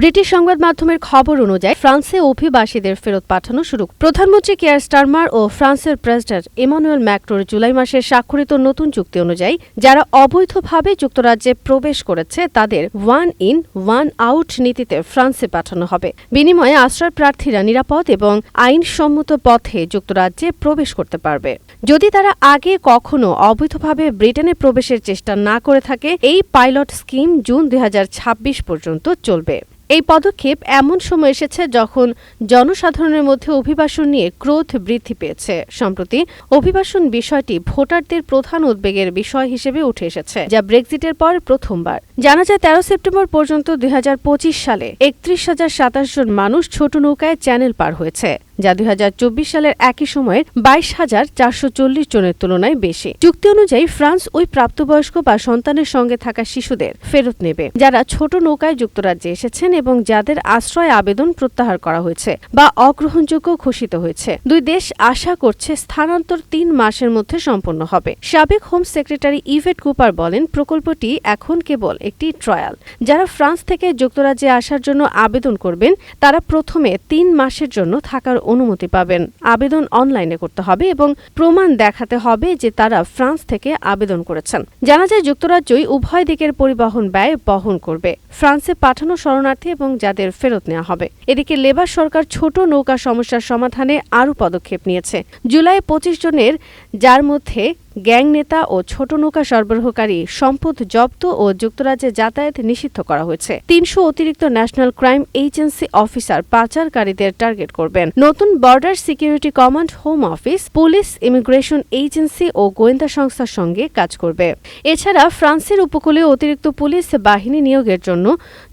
British সংবাদ মাধ্যমের খবর অনুযায়ী ফ্রান্সে অভিবাসীদের ফেরত পাঠানো শুরু। প্রধানমন্ত্রী কেয়ার স্টারমার ও ফ্রান্সের প্রেসিডেন্ট ইমানুয়েল ম্যাক্রোর জুলাই মাসে স্বাক্ষরিত নতুন চুক্তি অনুযায়ী যারা অবৈধভাবে যুক্তরাজ্যে প্রবেশ করেছে, তাদের ওয়ান ইন, ওয়ান আউট নীতিতে ফ্রান্সে পাঠানো হবে। বিনিময়ে আশ্রয় প্রার্থীরা নিরাপদ এবং আইনসম্মত পথে যুক্তরাজ্যে প্রবেশ করতে পারবে। যদি তারা আগে কখনো অবৈধভাবে ব্রিটেনে প্রবেশের চেষ্টা না করে থাকে, এই পাইলট স্কিম জুন দু হাজার ছাব্বিশ পর্যন্ত চলবে। এই পদক্ষেপ এমন সময় এসেছে যখন জনসাধারণের মধ্যে অভিবাসন নিয়ে ক্রোধ বৃদ্ধি পেয়েছে। সম্প্রতি অভিবাসন বিষয়টি ভোটারদের প্রধান উদ্বেগের বিষয় হিসেবে উঠে এসেছে, যা ব্রেক্সিটের পর প্রথমবার। জানা যায়, তেরো সেপ্টেম্বর পর্যন্ত দুই হাজার পঁচিশ সালে একত্রিশ হাজার সাতাশ জন মানুষ ছোট নৌকায় চ্যানেল পার হয়েছে। যা দুই হাজার চব্বিশ সালের একই সময়ের বাইশ হাজার চারশো চল্লিশ জনের তুলনায় বেশি। চুক্তি অনুযায়ী ফ্রান্স ওই প্রাপ্তবয়স্ক বা সন্তানের সঙ্গে থাকা শিশুদের ফেরত নেবে। যারা ছোট নৌকায় যুক্তরাজ্যে এসেছেন এবং যাদের আশ্রয় আবেদন প্রত্যাহার করা হয়েছে বা অগ্রহণযোগ্য ঘোষিত হয়েছে। দুই দেশ আশা করছে স্থানান্তর তিন মাসের মধ্যে সম্পন্ন হবে। সাবেক হোম সেক্রেটারি ইভেট কুপার বলেন, প্রকল্পটি এখন কেবল একটি ট্রায়াল। যারা ফ্রান্স থেকে যুক্তরাজ্যে আসার জন্য আবেদন করবেন, তারা প্রথমে তিন মাসের জন্য থাকার অনুমতি পাবেন। আবেদন অনলাইনে করতে হবে এবং প্রমাণ দেখাতে হবে যে তারা ফ্রান্স থেকে আবেদন করেছেন। জানা যায়, যুক্তরাজ্যই উভয় দিকের পরিবহন ব্যয় বহন করবে। ফ্রান্সে পাঠানো শরণার্থী এবং যাদের ফেরত নেওয়া হবে। এদিকে লেবার সরকার ছোট নৌকা সমস্যার সমাধানে আরও পদক্ষেপ নিয়েছে। জুলাই পঁচিশ জনের, যার মধ্যে গ্যাং নেতা ও ছোট নৌকা সরবরাহকারী সম্পদ জব্দ ও যুক্তরাজ্যে যাতায়াত নিষিদ্ধ করা হয়েছে। তিনশো অতিরিক্ত ন্যাশনাল ক্রাইম এজেন্সি অফিসার পাচারকারীদের টার্গেট করবেন। নতুন Border Security Command Home Office, police, immigration agency ও গোয়েন্দা সংস্থার সঙ্গে কাজ করবে। এছাড়া ফ্রান্সের উপকূলে অতিরিক্ত পুলিশ বাহিনী নিয়োগের জন্য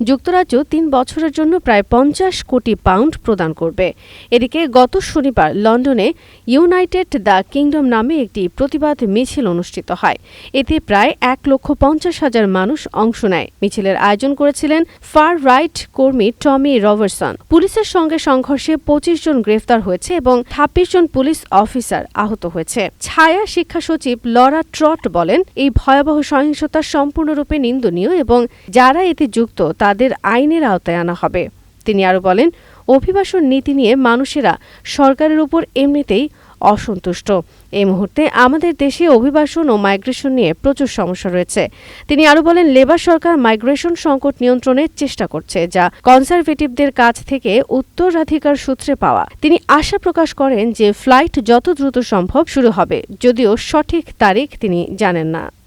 যুক্তরাজ্য তিন বছরের জন্য প্রায় পঞ্চাশ কোটি পাউন্ড প্রদান করবে। এদিকে গত শনিবার লন্ডনে ইউনাইটেড দ্য কিংডম নামে একটি প্রতিবাদ মিছিল অনুষ্ঠিত হয়। এতে প্রায় এক লক্ষ পঞ্চাশ হাজার মানুষ অংশ নেয়। মিছিলের আয়োজন করেছিলেন ফার রাইট কর্মী টমি রবার্টসন। পুলিশের সঙ্গে সংঘর্ষে পঁচিশ জন গ্রেফতার হয়েছে এবং ছাব্বিশ জন পুলিশ অফিসার আহত হয়েছে। ছায়া শিক্ষা সচিব লরা ট্রট বলেন, এই ভয়াবহ সহিংসতা সম্পূর্ণরূপে নিন্দনীয় এবং যারা এতে যুক্ত তাদের আইনের আওতায় আনা হবে। তিনি আরও বলেন, অভিবাসন নীতি নিয়ে মানুষেরা সরকারের উপর এমনিতেই অসন্তুষ্ট। এই মুহূর্তে আমাদের দেশে অভিবাসন ও মাইগ্রেশন নিয়ে প্রচুর সমস্যা রয়েছে। তিনি আরও বলেন, লেবার সরকার মাইগ্রেশন সংকট নিয়ন্ত্রণের চেষ্টা করছে, যা কনজারভেটিভদের কাছ থেকে উত্তরাধিকার সূত্রে পাওয়া। তিনি আশা প্রকাশ করেন যে ফ্লাইট যত দ্রুত সম্ভব শুরু হবে, যদিও সঠিক তারিখ তিনি জানেন না।